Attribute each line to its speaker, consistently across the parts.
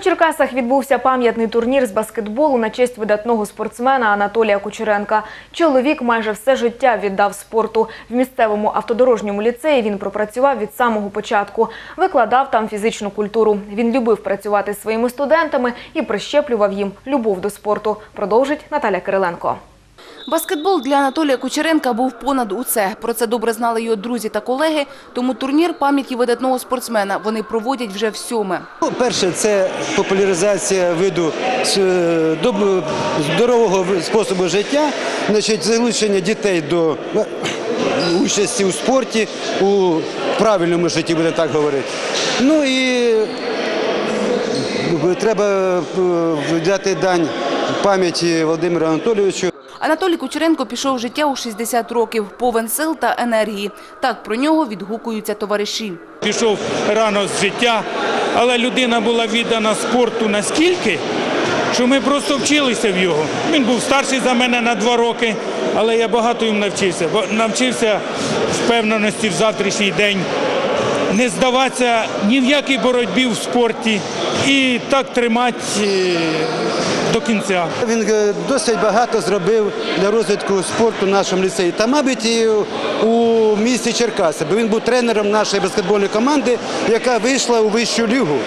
Speaker 1: Черкасах відбувся пам'ятний турнір з баскетболу на честь видатного спортсмена Анатолія Кучеренка. Чоловік майже все життя віддав спорту. В місцевому автодорожньому ліцеї він пропрацював від самого початку. Викладав там фізичну культуру. Він любив працювати зі своїми студентами і прищеплював їм любов до спорту. Продовжить Наталя Кириленко.
Speaker 2: Баскетбол для Анатолія Кучеренка був понад усе. Про це добре знали його друзі та колеги. Тому турнір пам'яті видатного спортсмена вони проводять вже в сьоме.
Speaker 3: Ну, Перше, це популяризація виду е, здорового способу життя, значить, залучення дітей до е, участі у спорті, у правильному житті, будемо так говорити. Ну і е, треба віддати дань пам'яті Володимиру Анатолійовичу.
Speaker 2: Анатолій Кучеренко пішов в життя у 60 років, повен сил та енергії. Так про нього відгукуються товариші.
Speaker 4: пішов рано з життя, але людина була віддана спорту настільки, що ми просто вчилися в його. Він був старший за мене на два роки, але я багато їм навчився. Бо навчився впевненості в завтрашній день, не здаватися ні в якій боротьбі в спорті і так тримати е, до кінця.
Speaker 3: Він е, досить багато зробив для розвитку спорту в нашому ліцеї. Та, мабуть, і у місті Черкаси, бо він був тренером нашої баскетбольної команди, яка вийшла у вищу лігу.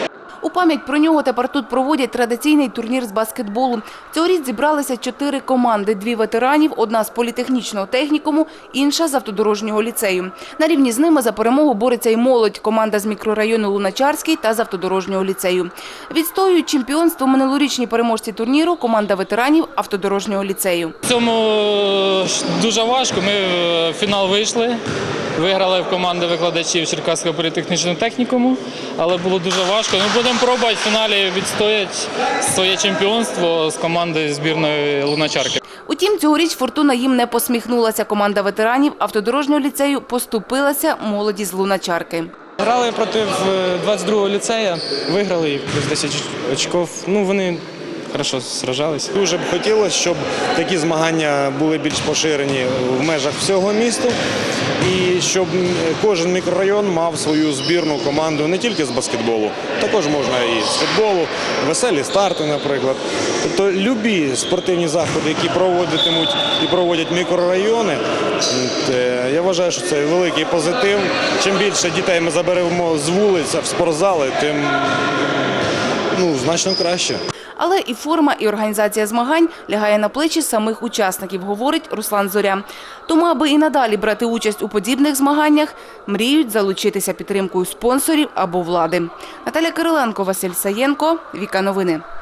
Speaker 2: У пам'ять про нього тепер тут проводять традиційний турнір з баскетболу. Цьогоріч зібралися чотири команди: дві ветеранів, одна з політехнічного технікуму, інша з автодорожнього ліцею. На рівні з ними за перемогу бореться і молодь. Команда з мікрорайону Луначарський та з автодорожнього ліцею. Відстоюють чемпіонство минулорічні переможці турніру. Команда ветеранів автодорожнього ліцею.
Speaker 5: Цьому дуже важко. Ми в фінал вийшли, виграли в команди викладачів Черкаського політехнічного технікуму, але було дуже важко. Ми будемо пробувати в фіналі відстояти своє чемпіонство з команди збірної Луначарки.
Speaker 2: Утім, цьогоріч фортуна їм не посміхнулася. Команда ветеранів автодорожнього ліцею поступилася молоді з Луначарки.
Speaker 6: Грали проти е, 22-го ліцея, виграли їх плюс 10 очков. Ну, вони хорошо сражались.
Speaker 7: Дуже б хотілося, щоб такі змагання були більш поширені в межах всього міста, і щоб кожен мікрорайон мав свою збірну команду не тільки з баскетболу, також можна і з футболу, веселі старти, наприклад. Тобто любі спортивні заходи, які проводитимуть і проводять мікрорайони, я вважаю, що це великий позитив. Чим більше дітей ми заберемо з вулиць в спортзали, тим ну, значно краще.
Speaker 2: Але і форма, і організація змагань лягає на плечі самих учасників, говорить Руслан Зоря. Тому, аби і надалі брати участь у подібних змаганнях, мріють залучитися підтримкою спонсорів або влади. Наталя Кириленко, Василь Саєнко, Віка Новини.